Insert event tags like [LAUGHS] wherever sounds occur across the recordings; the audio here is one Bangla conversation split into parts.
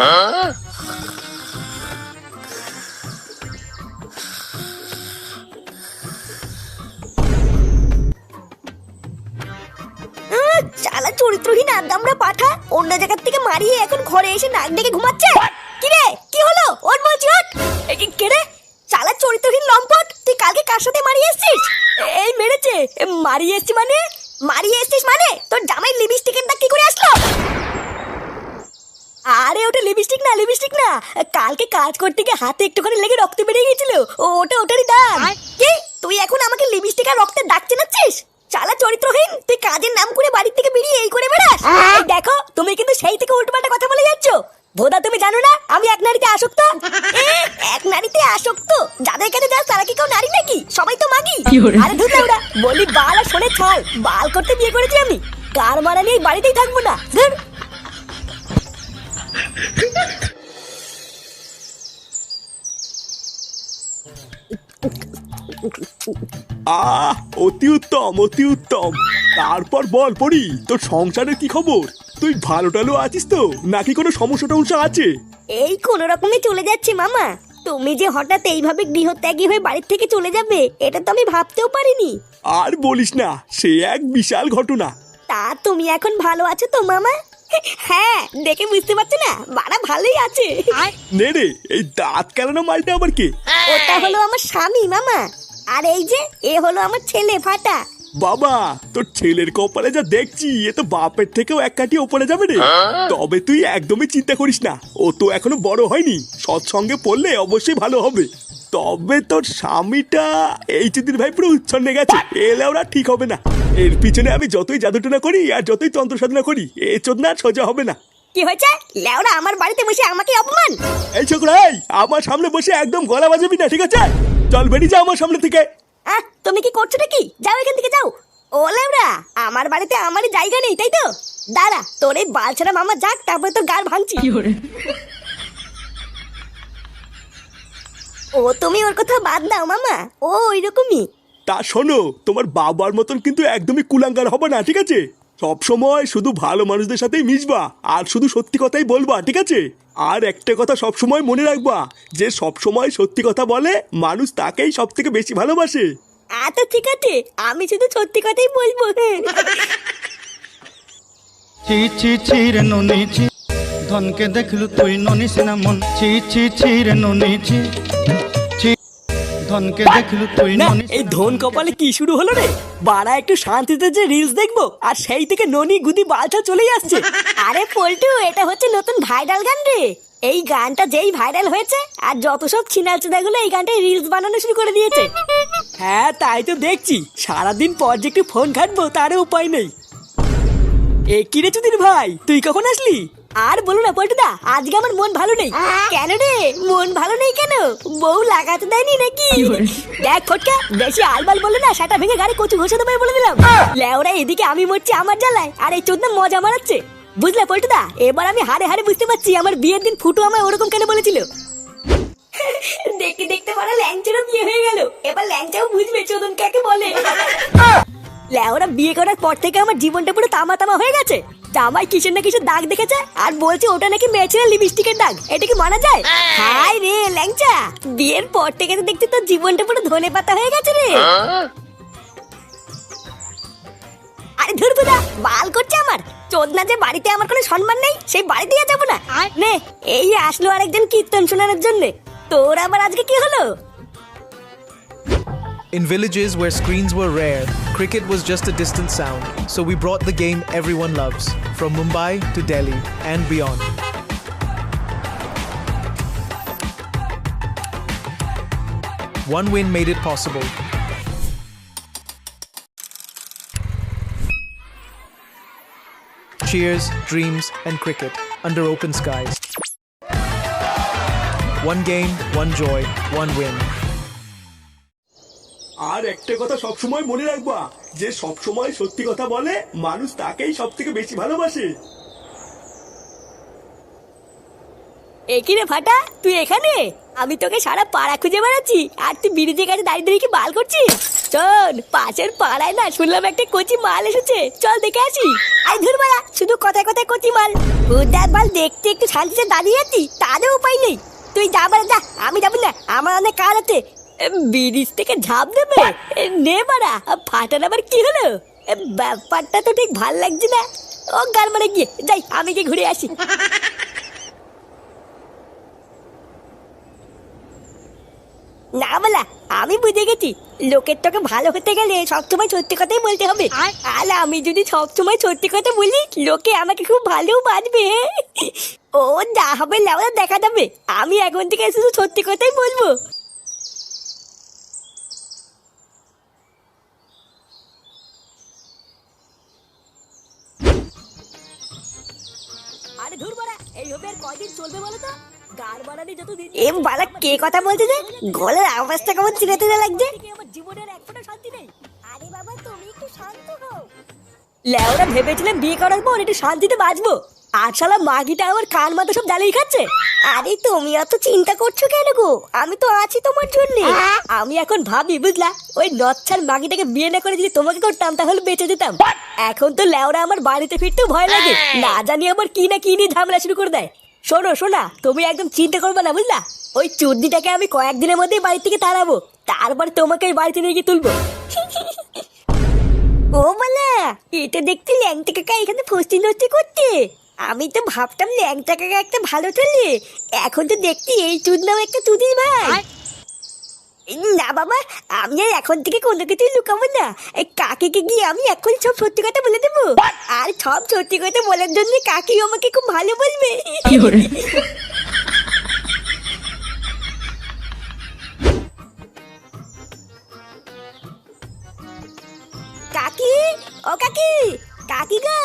আহ, চালা চরিত্রহীন আদামরা পাঠা। অন্য জায়গার থেকে মারিয়ে এখন ঘরে এসে নাক ডেকে ঘুমাচ্ছে? কি রে কি হলো? ওর বলছি কে রে? চালা চরিত্রহীন লম্পট তুই কালকে কার সাথে মারিয়ে এসছিস? এই মেরেছে। মারিয়ে এসছি মানে মারিয়ে এসছিস মানে তোর জামাই লিপস্টিকের দাগ কি করে আসলো আরে ওটা লিপস্টিক না কালকে কাজ করতে গিয়ে হাতে একটুখানি লেগে রক্ত বেরিয়ে গেছিল ও ওটা ওটারই দাগ কি? তুই এখন আমাকে লিপস্টিক আর রক্তের দাগ চেনাচ্ছিস? চালা চরিত্রহীন? তুই কাজের নাম করে বাড়ির থেকে বেরিয়ে এই করে বেড়াস? দেখো তুমি কিন্তু সেই থেকে উল্টোপাল্টা কথা বলে যাচ্ছ। ভোদা তুমি জানো না আমি এক নারীতে আসক্ত। [LAUGHS] এক নারীতে আসক্ত? যাদের কাছে যাস তারা কি কেউ নারী নাকি? সবাই তো মাগি। আরে ধুর ওরা বলি বাল আর শোনে ছাল। বাল করতে বিয়ে করেছি আমি। কার মারা নিয়ে বাড়িতেই থাকব না? ধুর। [LAUGHS] আহ অতি উত্তম অতি উত্তম। তারপর বল পড়ি তোর সংসারের কি খবর? তুই ভালো টালো আছিস তো? নাকি কোনো সমস্যা টমস্যা আছে? এই কোন রকমে চলে যাচ্ছে মামা। তুমি যে হঠাৎ এইভাবে গৃহত্যাগী হয়ে বাড়ির থেকে চলে যাবে এটা তো আমি ভাবতেও পারিনি। আর বলিস না সে এক বিশাল ঘটনা। তা তুমি এখন ভালো আছো তো মামা? হ্যাঁ দেখে বুঝতে পারছ না? বাড়া ভালোই আছে। নে রে এই দাঁত কেলানো মালটা আবার কে? ওটা হলো আমার স্বামী মামা। আর এই যে এ হলো আমার ছেলে ফাটা। বাবা তোর ছেলের কপালে যা দেখছি এ তো বাপের থেকেও এক কাটি ওপরে যাবে রে। তবে তুই একদমই চিন্তা করিস না ও তো এখনও বড় হয়নি সৎসঙ্গে পড়লে অবশ্যই ভালো হবে। তবে তোর স্বামীটা এই চিদির ভাই পুরো উচ্ছন্নে গেছে এলে ওরা ঠিক হবে না। এর পিছনে আমি যতই জাদুটনা করি আর যতই তন্ত্র সাধনা করি এ চোদনা সোজা হবে না। কি হয়েছে? লেওরা আমার বাড়িতে বসে আমাকে অপমান? এই ছোকরা এই আমার সামনে বসে একদম গলা বাজাবি না ঠিক আছে? চল বেরিয়ে যা আমার সামনে থেকে। আহ তুমি কি করছ নাকি? যাও এখান থেকে যাও। ও লেওরা আমার বাড়িতে আমারই জায়গা নেই তাই তো? দাঁড়া তোর এই বালছাড়া মামা যাক তারপরে তোর গাল ভাঙছি। ও তুমি ওর কথা বাদ দাও মামা। ও ওইরকমই। তা শোনো তোমার বাবার মতন কিন্তু একদমই কুলাঙ্গার হবে না ঠিক আছে? সব সময় শুধু ভালো মানুষদের সাথেই মিশবা আর শুধু সত্যি কথাই বলবা ঠিক আছে? আর একটা কথা সব সময় মনে রাখবা যে সব সময় সত্যি কথা বলে মানুষ তাকেই সব থেকে বেশি ভালোবাসে। আচ্ছা ঠিক আছে আমি শুধু সত্যি কথাই বলব। ছি ছি ছি রে ননি ছি ধনকে দেখলু তুই ননি সিনা মন। ছি ছি ছি রে ননি ছি। ধনকে দেখলু তুই না এই ধন কপালে কি শুরু হলো রে? বাড়া একটু শান্তিতে যে রিলস দেখব আর সেই থেকে ননি গুদি বালছা চলেই আসছে। আরে পল্টু এটা হচ্ছে নতুন ভাইরাল গান রে। এই গানটা যেই ভাইরাল হয়েছে আর যত সব ছিনাচুদাগুলো এই গানটায় রিলস বানানো শুরু করে দিয়েছে। হ্যাঁ তাই তো দেখছি। সারাদিন পর যে একটু ফোন ঘাটবো তারও উপায় নেই। এ কি রে চুদির ভাই তুই কখন আসলি? আর বলো না পল্টুদা আজকে আমার মন ভালো নেই। কেন রে? মন ভালো নেই কেন? বউ লাগাতে দেয়নি নাকি? দেখ ফটকা বেশি আলবাল বলে না সেটা ভেঙে গাড়ি কচু ঘষে দেবে বলে দিলাম। লেওরা এদিকে আমি মরছি আমার জ্বালায় আর এই চোদ্দ মজা মারাচ্ছে। বুঝলে পল্টুদা? এবার আমি হারে হারে বুঝতে পারছি আমার বিয়ের দিন ফুটু আমায় ওরকম কেন বলেছিল। [LAUGHS] দেখতে দেখতে পরে ল্যাংচারও বিয়ে হয়ে গেল। এবার ল্যাংচাও বুঝবে চোদন কাকে বলে। লেওরা বিয়ে করার পর থেকে আমার জীবনটা পুরো তামা তামা হয়ে গেছে। জামাই কিসের না কিসের দাগ দেখেছে? আর বলছে ওটা নাকি মেয়েছেলে লিপস্টিকের দাগ। এটা কি মানা যায়? হাই রে ল্যাংচা! বিয়ের পর থেকে তো দেখছি তোর জীবনটা পুরো ধনে পাতা হয়ে গেছে রে। আরে ধুর বুদা বাল করছে আমার। চোদনা যে বাড়িতে আমার কোনো সম্মান নেই সেই বাড়িতে যাব না। নে এই আসলো আরেকজন কীর্তন শোনানোর জন্য। তোর আবার আজকে কি হলো? In villages where screens were rare, cricket was just a distant sound, so we brought the game everyone loves, from Mumbai to Delhi and beyond. One win made it possible. Cheers, dreams, and cricket under open skies. One game, one joy, one win. আর একটা কথা সব সময় মনে রাখবা, যে সব সময় সত্যি কথা বলে মানুষ তাকেই সব থেকে বেশি ভালোবাসে। একই রে ফাটা? তুই এখানে? আমি তোকে সারা পাড়া খুঁজে বেড়াচ্ছি, আর তুই বিরিজের কাছে দাঁড়িয়ে দাঁড়িয়ে কি বাল করছিস? চল পাশের পাড়ায় না শুনলাম একটা কচি মাল এসেছে, চল দেখে আসি। আই ধুর মারা শুধু কথায় কথায় কচি মাল। হুদার মাল দেখতে একটু শান্তিতে দাঁড়িয়ে আছি, তারও উপায় নেই। তুই যা বাড়া, যা, আমি যাব না, আমার অনেক কাজ আছে ব্রিজ থেকে ঝাঁপ দেবে? নে মারা ফাটার আবার কি হলো? ব্যাপারটা তো ঠিক ভালো লাগছে না। ও গাল মারে গিয়ে যাই আমি গিয়ে ঘুরে আসি। না বলা আমি বুঝে গেছি। লোকের তোকে ভালো হতে গেলে সবসময় সত্যি কথাই বলতে হবে। আর? আমি যদি সবসময় সত্যি কথা বলি লোকে আমাকে খুব ভালো বাঁচবে ও যা হবে লেওয়া দেখা যাবে। আমি এখন থেকে শুধু সত্যি কথাই বলব। এ বালা কে কথা বলছে যে? গলার আওয়াজটা কেমন চিনে চিনে লাগছে? আমার জীবনের এক ফোঁটা শান্তি নেই। আরে বাবা তুমি একটু শান্ত হও। লেওরা ভেবেছিলাম বিয়ে করার পর একটু শান্তিতে বাঁচবো। আর শালা মাগিটা আমার কান মাথা সব জ্বালিয়ে খাচ্ছে। আরে তুমি অত চিন্তা করছ কেন গো? আমি তো আছি তোমার জন্য। আমি এখন ভাবি বুঝলা? ওই নচ্ছার মাগিটাকে বিয়ে না করে যদি তোমাকে করতাম তাহলে বেঁচে যেতাম। এখন তো লেওরা আমার বাড়িতে ফিরতেও ভয় লাগে। না জানি আমার কি না কি নিয়ে ঝামেলা শুরু করে দেয়। শোনো, শোনা, তুমি একদম চিন্তা করবে না, বুঝলা? ওই চুদ্দিটাকে আমি কয়েকদিনের মধ্যেই বাড়ি থেকে তাড়াবো, তারপর তোমাকে ওই বাড়িতে নিয়ে গিয়ে তুলবো। ও বলা এটা দেখতে ল্যাংটা কাকা এখানে ফস্তি নষ্টি করতে। আমি তো ভাবতাম ল্যাংটা কাকা একটা ভালো ছেলে, এখন তো দেখছি এই চুদ নাম একটা চুদির ভাই। না বাবা আমি আর এখন থেকে কোনো কিছুই লুকাবো না। এই কাকিকে গিয়ে আমি এখন সব সত্যি কথা বলে দেবো। আর সব সত্যি কথা বলার জন্য কাকি আমাকে খুব ভালো বলবে। কাকি ও কাকি কাকি গো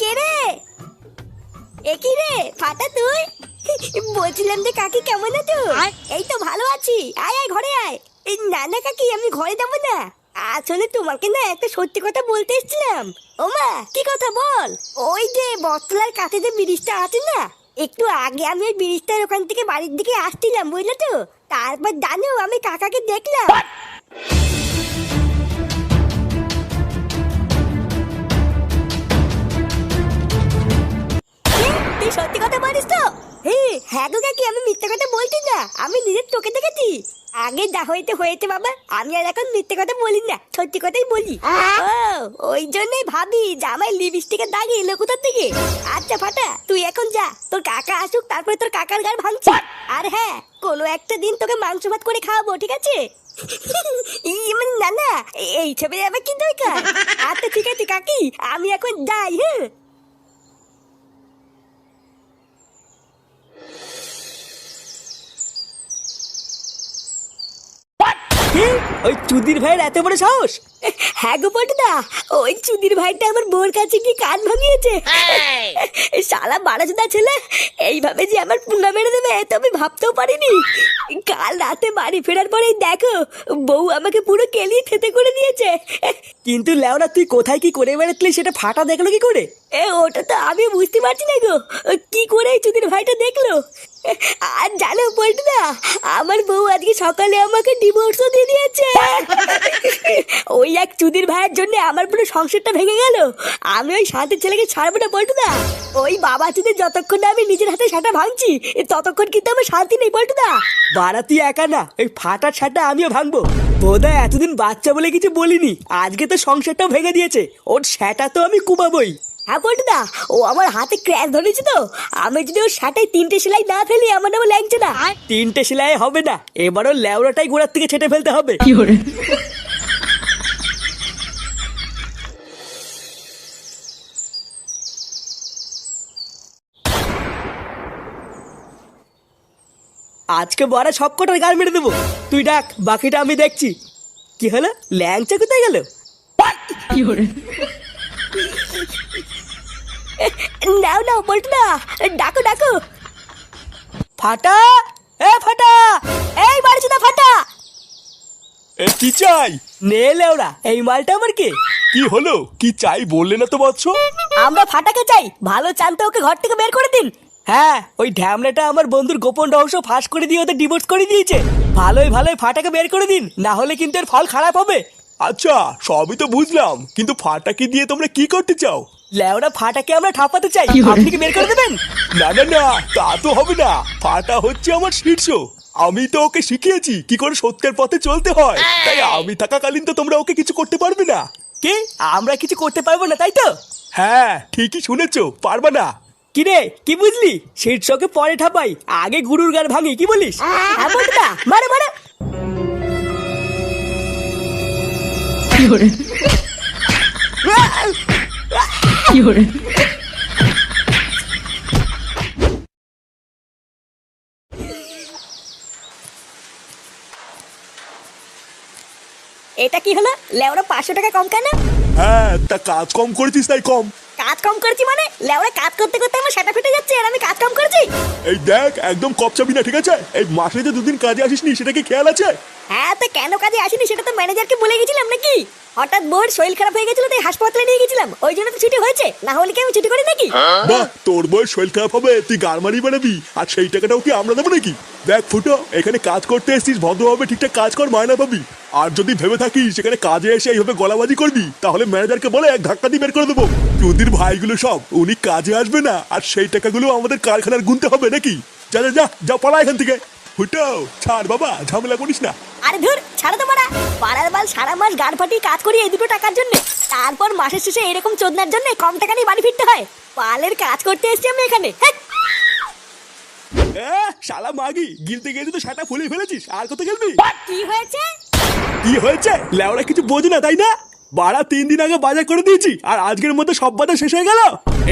কে রে? এ কি রে? ফাটা তুই। বলছিলাম যে কাকি কেমন আছো? এই তো ভালো আছি। আয় আয় ঘরে আয়। এই না না কাকি আমি ঘরে যাব না। আসলে তোমাকে না একটা সত্যি কথা বলতে এসেছিলাম। ওমা কি কথা বল? ওই যে বটতলার কাছে যে ব্রিজটা আছে না একটু আগে আমি ওই ব্রিজটার ওখান থেকে বাড়ির দিকে আসছিলাম বুঝলে তো? তারপর জানো আমি কাকাকে দেখলাম। তুই সত্যি কথা বলিস তো? হ্যাঁ হ্যাঁ গো কাকি আমি মিথ্যে কথা বলছি না। আমি নিজের চোখে দেখেছি। আগে যা হয়েছে হয়েছে বাবা। আমি আর এখন মিথ্যে কথা বলি না সত্যি কথাই বলি। ও ওই জন্যই ভাবি জামাই লিপস্টিকের দাগ এলো কোথার থেকে? আচ্ছা ফাটা তুই এখন যা। তোর কাকা আসুক তারপরে তোর কাকার গার ভাঙছি। আর হ্যাঁ কোনো একটা দিন তোকে মাংস ভাত করে খাওয়াবো ঠিক আছে? [LAUGHS] মানে না না এই ছবি আবার কি দরকার? আচ্ছা ঠিক আছে কাকি আমি এখন যাই হ্যাঁ? কি? ওই চুদির ভাইয়ের এত বড় সাহস? হ্যাঁ গো পটদা ওই চুদির ভাইটা আমার বোর কাছে কি কান ভাঙিয়েছে। এই! শালা বাড়াচোদা ছেলে এইভাবে যে আমার পুঙ্গা মেরে দেবে তো আমি ভাবতেও পারিনি। কাল রাতে বাড়ি ফেরার পরেই দেখো বউ আমাকে পুরো কেলিয়ে থেতে করে দিয়েছে। কিন্তু লেওরা তুই কোথায় কি করে বেড়াতলি সেটা ফাটা দেখল কি করে? এ ওটা তো আমি বুঝতে পারছি না গো। কি করে এই চুদির ভাইটা দেখল? আর জানো পল্টুদা আমার বউ আজকে সকালে আমাকে ডিভোর্সও দিয়ে দিয়েছে। [LAUGHS] ওই এক চুদির ভাইয়ের জন্য আমার পুরো সংসারটা ভেঙে গেল। আমি ওই শান্তির ছেলেকে ছাড়বো না পল্টুদা ওই বাবা চুদির যতক্ষণ না আমি নিজের হাতে সাটা ভাঙছি ততক্ষণ কিন্তু আমার শান্তি নেই পল্টুদা বাড়া, তুই একা না ওই ফাটার ছাটা আমিও ভাঙবো। বোধা এতদিন বাচ্চা বলে কিছু বলিনি, আজকে তো সংসারটাও ভেঙে দিয়েছে, ওর সেটা তো আমি কুমাবই। হ্যাঁ পল্টুদা ও আমার হাতে ক্র্যাশ ধরেছে তো। আমি যদি ওর শাটায় তিনটে সেলাই না ফেলি আমার নামে লাগছে না। তিনটে সেলাই হবে না এবারও লেওড়াটাই গোড়ার থেকে ছেটে ফেলতে হবে। কি করে? আজকে বড় সব কটার গাল মেরে দেবো। তুই ডাক বাকিটা আমি দেখছি। কি হলো? ল্যাংচা কোথায় গেল? নাও নাও পল্টুদা ডাকো ডাকো। ফাটা এ ফাটা এই বাড়িতে ফাটা। এ, কি চাই? নে লেওড়া এই মালটা আমার কে? কি হলো? কি চাই বললে না তো বৎস? আমরা ফাটাকে চাই ভালো চানতে ওকে ঘর থেকে বের করে দিন। হ্যাঁ ওই ঢ্যামলাটা আমার বন্ধুর গোপন রহস্য ফাঁস করে দিয়ে ওদের ডিভোর্স করে দিয়েছে। ভালোই ভালোই ফাটাকে বের করে দিন না হলে কিন্তু এর ফল খারাপ হবে। আচ্ছা সবই তো বুঝলাম কিন্তু ফাটাকে দিয়ে তোমরা কি করতে চাও? লেওরা ফাটাকে আমরা ঠাপাতে চাই। আপনি কি বের করে দেবেন? না না না তা তো হবে না। ফাটা হচ্ছে আমার শীর্ষ। আমি তো ওকে শিখিয়েছি কি করে সত্যের পথে চলতে হয়। তাই আমি থাকাকালীন তো তোমরা ওকে কিছু করতে পারবে না। কে? আমরা কিছু করতে পারব না তাই তো? হ্যাঁ ঠিকই শুনেছো পারবা না। কি রে কি বুঝলি? শীর্ষকে পরে ঠাপাই আগে গুরুর গান ভাঙি কি বলিস? হ্যাঁ বলটা মারো মারো এটা কি হলো? লেওরা পাঁচশো টাকা কম কেন? হ্যাঁ তা কাজ কম করেছিস তাই কম। কাজ কম করেছি মানে? লেওরা কাজ করতে করতে আমার সেটা ফেটে যাচ্ছে আর আমি কাজ কম করেছি? এই দেখ একদম কপচাবি না ঠিক আছে? এই মাসে যে দুদিন কাজে আসিসনি সেটা কি খেয়াল আছে? হ্যাঁ তো কেন কাজে আসিনি সেটা তো ম্যানেজারকে বলে গেছিলাম নাকি? হঠাৎ বউর শরীর খারাপ হয়ে গেছিল, তাই হাসপাতালে নিয়ে গেছিলাম। ওই জন্য তো ছুটি হয়েছে। না হলে কি আমি ছুটি করি নাকি? বাহ, তোর বয়স শরীর খারাপ হবে, তুই গারমারি বানাবি আর সেই টাকাটাও কি আমরা দেবো নাকি? দেখ, ফুটো, এখানে কাজ করতে এসেছিস, ভদ্রভাবে ঠিকঠাক কাজ কর, মায়না পাবি। আর যদি ভেবে থাকিস, সেখানে কাজে এসে এইভাবে গলাবাজি করবি, তাহলে ম্যানেজারকে বলে এক ধাক্কা দিয়ে বের করে দেবো। চুদির ভাইগুলো সব, উনি কাজে আসবে না, আর সেই টাকাগুলো আমাদের কারখানার গুনতে হবে নাকি? যা যা যা যা পড়া এখান থেকে। ফুটো ছাড় বাবা ঝামেলা করিস না। আরে ধুর ছাড়ো তো মারা। পাড়ার বাল সারা মাস গাড় ফাটিয়ে কাজ করি এই দুটো টাকার জন্য। তারপর মাসের শেষে এরকম চোদনার জন্য কম টাকা নিয়ে বাড়ি ফিরতে হয়। পালের কাজ করতে এসেছি আমি এখানে শালা মাগি গিলতে গিয়ে তো সেটা ফুলে ফেলেছিস আর কত গেলবি? কি হয়েছে? কি হয়েছে? লেওরা কিছু বোঝে না তাই না? বাড়া তিন দিন আগে বাজার করে দিয়েছি আর আজকের মধ্যে সব বাজার শেষ হয়ে গেল।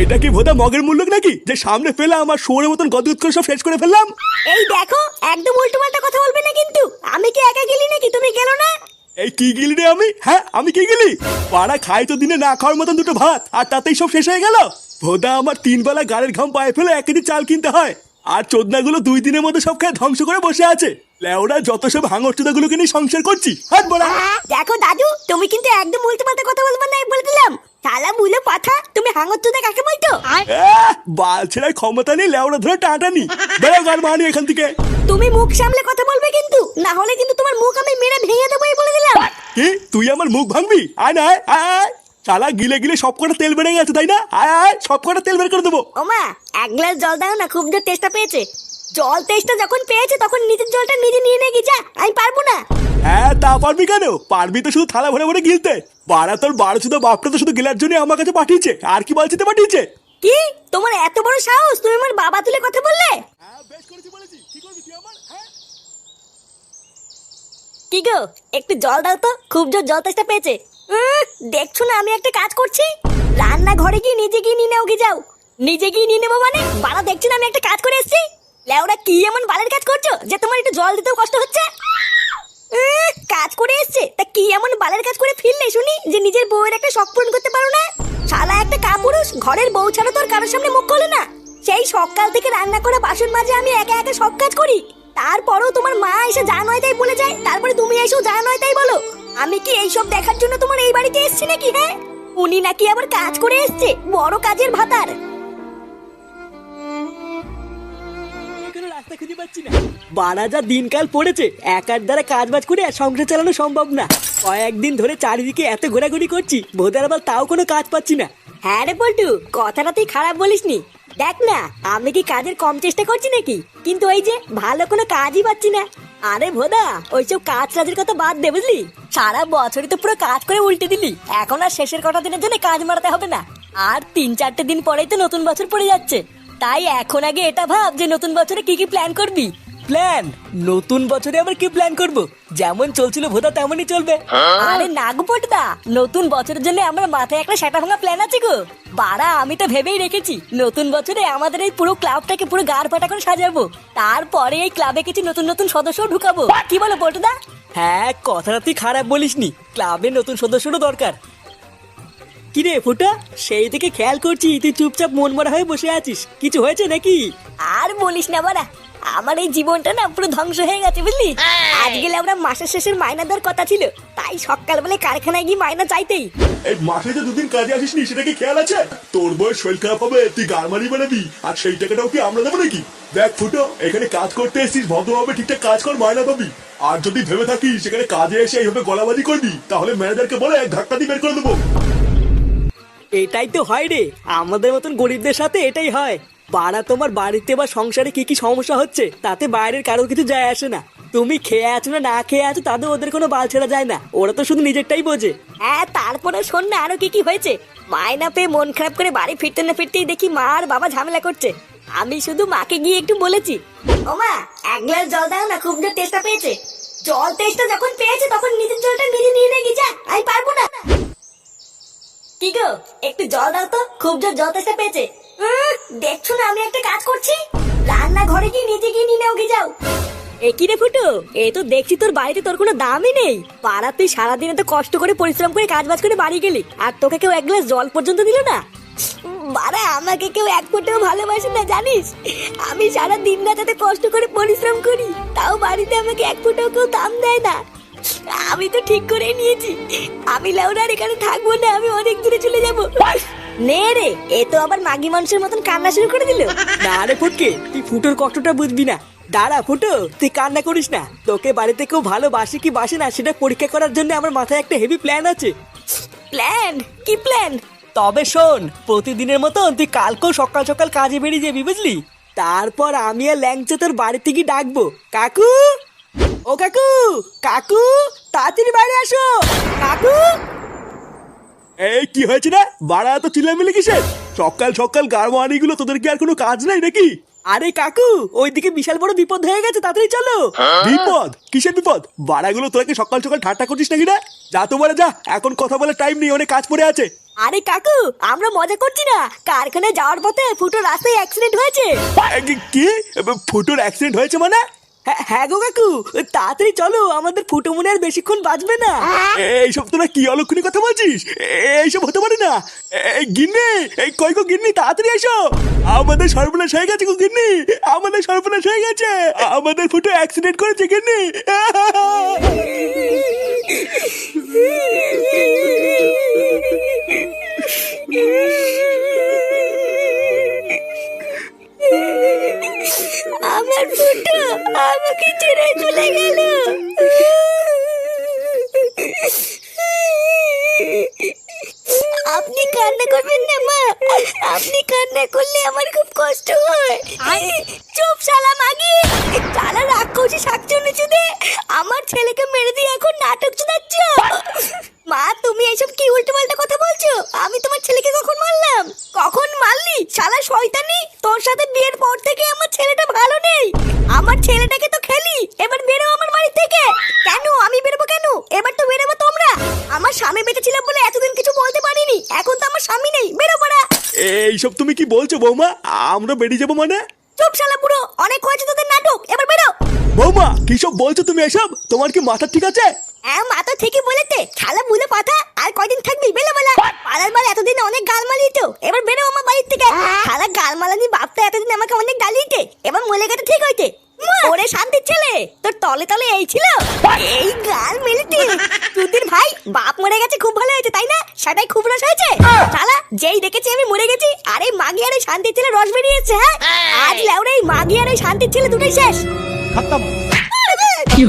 এটা কি ভোদা মগের মূল্য নাকি? যে সামনে পেলাম আমার শোরের মতন গদগদ করে সব শেষ করে ফেললাম? এই দেখো একদম উল্টো পাল্টা কথা বলবে না কিন্তু। আমি কি একা গেলি নাকি? তুমি গেলো না? এই কি গিলি রে আমি? হ্যাঁ আমি কি গিলি? পাড়া খাই তো দিনে না খাওয়ার মতন দুটো ভাত আর তাতেই সব শেষ হয়ে গেল? ভোদা আমার তিন বেলা গাড়ির ঘাম পায়ে ফেলে এক কেজি চাল কিনতে হয় আর চোদনাগুলো দুই দিনের মধ্যে সব খেয়ে ধ্বংস করে বসে আছে। লেওরা যত সব হাঙর চোদাগুলোকে নিয়ে সংসার করছি। হাত বড়া! দেখো দাদু তুমি কিন্তু একদম উল্টো পাল্টা কথা বলবে না বলে দিলাম। শালা মুলে পাঠা তুমি হাঙর তুদে কাকে বলতো আহ, বাল ছেড়ার ক্ষমতা নেই লেওড়া ধরে টাটানি বেরো গান মানি এখান থেকে। তুমি মুখ সামলে কথা বলবে কিন্তু না হলে কিন্তু তোমার মুখ আমি মেরে ভেঙে দেবো বলে দিলাম। কি? তুই আমার মুখ ভাঙবি? আয় না আয় শালা গিলে গিলে সব কটা তেল বেড়ে গেছে তাই না? আয় আয় সব কটা তেল বের করে দেবো। ওমা এক গ্লাস জল দাও না খুব জোর টেস্টটা পেয়েছে। জল টেস্টটা যখন পেয়েছে তখন নিজের জলটা নিজে নিয়ে নে গিয়ে যা আমি পারব না। হ্যাঁ তা পারবি কেন? পারবি তো শুধু থালা ভরে ভরে গিলতে। বাড়া তোর বারো শুধু বাপটা তো শুধু গিলার জন্য আমার কাছে পাঠিয়েছে। আর কি বলছিতে পাঠিয়েছে? কি? তোমার এত বড় সাহস? তুমি আমার বাবা তুলে কথা বললে? হ্যাঁ কি হ্যাঁ? কি গো একটু জল দাও তো। খুব জোর জল তেষ্টা পেয়েছে। দেখছ না আমি একটা কাজ করছি? রান্না ঘরে গিয়ে নিজে গিয়ে নিয়ে নাও যাও। নিজে গিয়ে নিয়ে নেব মানে? বাড়া দেখছ না আমি একটা কাজ করে এসেছি। লেওরা কি এমন বালের কাজ করছ? যে তোমার একটু জল দিতেও কষ্ট হচ্ছে? কাজ করে এসছে। তা কি এমন বালের কাজ করে ফিরলে শুনি? যে নিজের বউয়ের একটা শখ পূরণ করতে পারো না? শালা একটা কাপুরুষ, ঘরের বউ ছাড়া তোর কারোর সামনে মুখ খোলে না। সেই সকাল থেকে রান্না করা বাসন মাজে আমি একা একা সব কাজ করি। তারপরেও তোমার মা এসে যা নয় তাই বলে যায়, তারপরে তুমি এসেও যা নয় তাই বলো। আমি কি এইসব দেখার জন্য তোমার এই বাড়িতে এসেছি নাকি হ্যাঁ? উনি নাকি আবার কাজ করে এসছে, বড় কাজের ভাতার। রাস্তা খুঁজে পাচ্ছি না। বাড়া যা দিনকাল পড়েছে, একার দ্বারা কাজ বাজ করে সংসার চালানো সম্ভব না। কয়েকদিন ধরে চারিদিকে এত ঘোরাঘুরি করছি বোধের আবার তাও কোনো কাজ পাচ্ছি না। হ্যাঁ রে পল্টু, কথাটা তুই খারাপ বলিসনি। দেখ না, আমি কি কাজের কম চেষ্টা করছি নাকি? কিন্তু ওই যে ভালো কোনো কাজই পাচ্ছি না। আরে ভোদা, ওইসব কাজ কাজের কথা বাদ দে বুঝলি? সারা বছরই তো পুরো কাজ করে উল্টে দিলি। এখন আর শেষের কটা দিনের জন্য কাজ মারাতে হবে না। আর তিন চারটে দিন পরেই তো নতুন বছর পড়ে যাচ্ছে। তাই এখন আগে এটা ভাব যে নতুন বছরে কি কি প্ল্যান করবি? প্ল্যান নতুন বছরে আবার কি প্ল্যান করব? যেমন চলছিল ভোদা তেমনই চলবে। আরে নাগপটদা নতুন বছরের জন্য আমার মাথায় একটা সেটা ভাঙা প্ল্যান আছে গো। বাড়া আমি তো ভেবেই রেখেছি নতুন বছরে আমাদের এই পুরো ক্লাবটাকে পুরো গাড় ফাটা করে সাজাবো। তারপরে এই ক্লাবে কিছু নতুন নতুন সদস্য ঢুকাবো। কি বলো পটদা হ্যাঁ কথাটা তুই খারাপ বলিসনি। ক্লাবে নতুন সদস্যরও দরকার। কিরে ফুটা সেই থেকে খেয়াল করছি তুই চুপচাপ মন মরা হয়ে বসে আছিস কিছু হয়েছে নাকি? আর বলিস না বাড়া আমার এই জীবনটা না পুরো ধ্বংস হয়ে গেছে বুঝলি? আজ গেলে আমরা মাসের শেষের মাইনা দেওয়ার কথা ছিল তাই সকালবেলা কারখানায় গিয়ে মাইনা চাইতেই। এই মাঠে যে দুদিন কাজে আসিসনি সেটা কি খেয়াল আছে? তোর বয়স শরীর খারাপ হবে তুই গারমারি বানাবি আর সেই টাকাটাও কি আমরা দেবো নাকি? দেখ ফুটো এখানে কাজ করতে এসেছিস ভদ্রভাবে ঠিকঠাক কাজ কর মায়না পাবি। আর যদি ভেবে থাকিস সেখানে কাজে এসে এইভাবে গলাবাজি করবি তাহলে ম্যানেজারকে বলে এক ধাক্কা দিয়ে বের করে দেবো। এটাই তো হয় রে। আমাদের মতন গরিবদের সাথে এটাই হয়। পাড়া তোমার বাড়িতে বা সংসারে কি কি সমস্যা হচ্ছে, তাতে বাইরের কারোর কিছু যায় আসে না। তুমি খেয়ে আছো না না খেয়ে আছো, তাদের ওদের কোনো বাল ছেড়া যায় না। ওরা তো শুধু নিজেরটাই বোঝে। হ্যাঁ তারপরে শোন না আরও কি কি হয়েছে। মায়না পেয়ে মন খারাপ করে বাড়ি ফিরতে না ফিরতেই দেখি মা আর বাবা ঝামেলা করছে। আমি শুধু মাকে গিয়ে একটু বলেছি, ও মা, এক গ্লাস জল দাও না, খুব তেষ্টা পেয়েছে। জল তেষ্টা যখন পেয়েছে তখন নিজের জলটা নিজে নিয়ে নিয়ে গেছে আমি পারব না। কি গো একটু জল দাও তো খুব জোর জল তেষ্টা পেয়েছে। দেখছ না আমি একটা কাজ করছি? রান্না ঘরে গিয়ে নিজে গিয়ে নিয়ে নাও যাও। এ কি রে ফুটো? এ তো দেখছি তোর বাড়িতে তোর কোনো দামই নেই। পাড়া তুই সারাদিন এত কষ্ট করে পরিশ্রম করে কাজ বাজ করে বাড়ি গেলি আর তোকে কেউ এক গ্লাস জল পর্যন্ত দিল না? বাড়া আমাকে কেউ এক ফোঁটাও ভালোবাসে না জানিস? আমি সারা দিন রাত এত কষ্ট করে পরিশ্রম করি তাও বাড়িতে আমাকে এক ফোঁটাও কেউ দাম দেয় না। আমি তো ঠিক করে নিয়েছি। আমি লাউরার এখানে থাকব না আমি অনেক দূরে চলে যাব। নে রে এ তো আবার মাগি মানুষের মতন কান্না শুরু করে দিল। না রে ফুটকে তুই ফুটোর কষ্টটা বুঝবি না। দাঁড়া ফুটো তুই কান্না করিস না। তোকে বাড়িতে কেউ ভালোবাসে কি বাসে না সেটা পরীক্ষা করার জন্য আমার মাথায় একটা হেভি প্ল্যান আছে। প্ল্যান কি প্ল্যান তবে শোন প্রতিদিনের মতন তুই কালকেও সকাল সকাল কাজে বেরিয়ে যাবি বুঝলি? তারপর আমি আর ল্যাংচা তোর বাড়ি থেকে ডাকবো। কাকু? কাকু তাড়াতাড়ি বাইরে আসো। কাকু? এই কি হয়েছে না বাড়া তো চিল্লামিলি কিসের? সকাল সকাল গারমানি গুলো তোদের কি আর কোনো কাজ নাই নাকি? আরে কাকু ওইদিকে বিশাল বড় বিপদ হয়ে গেছে তাড়াতাড়ি চলো। বিপদ? কিসের বিপদ? বাড়াগুলো তোরা কি সকাল সকাল ঠাট্টা করছিস নাকি না যা তো বলে যা এখন কথা বলে টাইম নেই অনেক কাজ পড়ে আছে। আরে কাকু আমরা মজা করছি না। কারখানায় যাওয়ার পথে ফুটো রাস্তায় অ্যাক্সিডেন্ট হয়েছে। কি- কি ফুটোর অ্যাক্সিডেন্ট হয়েছে মানে? হ্যাঁ হ্যাঁ গো কাকু তাড়াতাড়ি চলো আমাদের ফুটো মনে আর বেশিক্ষণ বাঁচবে না। এইসব তোরা কি অলক্ষণী কথা বলছিস? এইসব হতে পারে না। গিন্নি এই কই গো গিন্নি তাড়াতাড়ি এসো। আমাদের সর্বনাশ হয়ে গেছে গো গিন্নি আমাদের সর্বনাশ হয়ে গেছে। আমাদের ফুটো অ্যাক্সিডেন্ট করেছে গিন্নি। [LAUGHS] আমার ফুটো আমাকে ছেড়ে চলে গেল। আপনি কান্না করবেন না মা। আপনি কান্না করলে আমার খুব কষ্ট হয়। চুপ শালা মাগি। শালা রাক্ষসী শাকচুনি চুদে আমার ছেলেকে মেরে দিয়ে এখন নাটক চুদাচ্ছ মা তুমি এইসব কি উল্টো পাল্টা কথা বলছো? আমি তোমার ছেলেকে কখন মারলাম? কখন মারলি? শালা শয়তানি তোর সাথে বিয়ের পর থেকে আমার ছেলেটা ভালো নেই। আমার ছেলেটাকে তো খেলি এবার বেরো আমার বাড়ি থেকে। কেন? আমি বেরোবো কেন? এবার তো বেরোবো তোমরা। আমার স্বামী বেঁচে ছিল বলে এতদিন কিছু বলতে পারিনি এখন তো আমার স্বামী নেই বেরো পড়া। এইসব তুমি কি বলছো বৌমা? আমরা বেরিয়ে যাব মানে? চুপ শালা পুরো অনেক হয়েছে তোদের নাটক এবার বেরো। বৌমা কি সব বলছো তুমি এসব? তোমার কি মাথা ঠিক আছে? হ্যাঁ মাথা ঠিকই বলেছে। শালা মুলে পাঠা আর কয়দিন থাকবি বেলে বেলা পাড়ার বাল এতদিন অনেক গাল মালিয়েছো এবার বেরো আমার বাড়ির থেকে। শালা গাল মালানি বাপটা এতদিন আমাকে অনেক গালিয়েছে এবার মলে গেছে ঠিক হয়েছে। ওরে শান্তির ছেলে তোর তলে তলে এই ছিল। এই গাল মেলেতে তুদির ভাই বাপ মরে গেছে খুব ভালো হয়েছে তাই না? সেটাই খুব রস হয়েছে। শালা যেই দেখেছি আমি মরে গেছি। আর এই মাগি আর শান্তির ছেলে রস বেরিয়েছে হ্যাঁ? আজ লেওরে এই মাগি আর শান্তির ছেলে দুটোই শেষ। খতম। কি